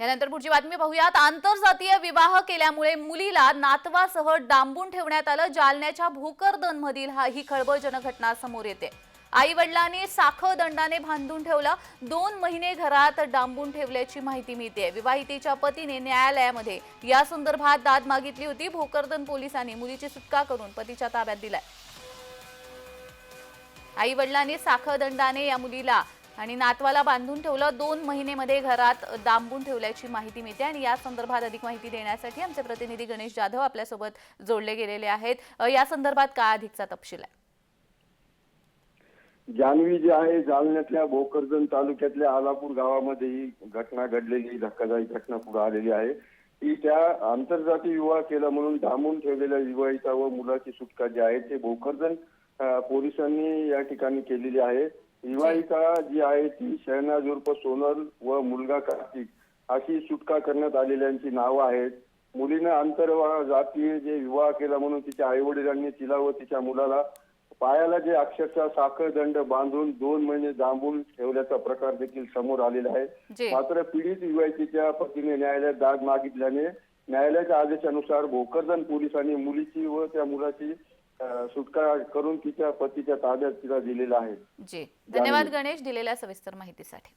यानंतर पुढची बातमी पाहूयात. आंतरजातीय विवाह केल्यामुळे मुलीला नातवासह डांबून ठेवण्यात आलं. जालन्याच्या भोकरदनमधील हा ही खळबळजनक घटना समोर येते. आई वडिलांनी साखळ दंडाने बांधून ठेवला. दोन महिने घरात डांबून ठेवल्याची माहिती मिळते विवाहितेच्या पतीने न्यायालयामध्ये या संदर्भात दाद मागितली होती. भोकरदन पोलिसांनी मुलीची सुटका करून पतीच्या ताब्यात दिलाय. आई वडिलांनी साखळ दंडाने या मुलीला आणि नातवाला बांधून ठेवलं. दोन महिनेमध्ये घरात दांबून ठेवल्याची माहिती मिळते आणि या संदर्भात अधिक माहिती देण्यासाठी आमचे प्रतिनिधी गणेश जाधव आपल्यासोबत जोडले गेलेले आहेत. या संदर्भात काय अधिकचा तपशील आहे? जान्हवी जी आहे जालन्यातल्या गोकर्जन तालुक्यातल्या आलापूर गावामध्ये ही घटना घडलेली धक्कादायक घटना पुढे आलेली आहे. की त्या आंतरजातीय विवाह केला म्हणून डांबून ठेवलेल्या विवाहिता व मुलाची सुटका जी आहे ते भोकरदन पोलिसांनी या ठिकाणी केलेली आहे. विवाहिता जी आहे ती शहनाज उर्फ सोनल व मुलगा कार्तिक अशी सुटका करण्यात आलेल्यांची नावं आहेत. मुलीनं आंतर जातीय जे विवाह केला म्हणून तिच्या आई वडिलांनी तिला व तिच्या मुलाला पायाला जे अक्षरशः साखळ दंड बांधून दोन महिने दांबून ठेवल्याचा प्रकार देखील समोर आलेला आहे. मात्र पीडित विवाहितेच्या पतीने न्यायालयात दाद मागितल्याने न्यायालयाच्या आदेशानुसार भोकरदन पोलिसांनी मुलीची व त्या मुलाची सुटका करून तिच्या पतीच्या ताब्यात तिला दिलेला आहे. जे. धन्यवाद गणेश दिलेल्या सविस्तर माहितीसाठी.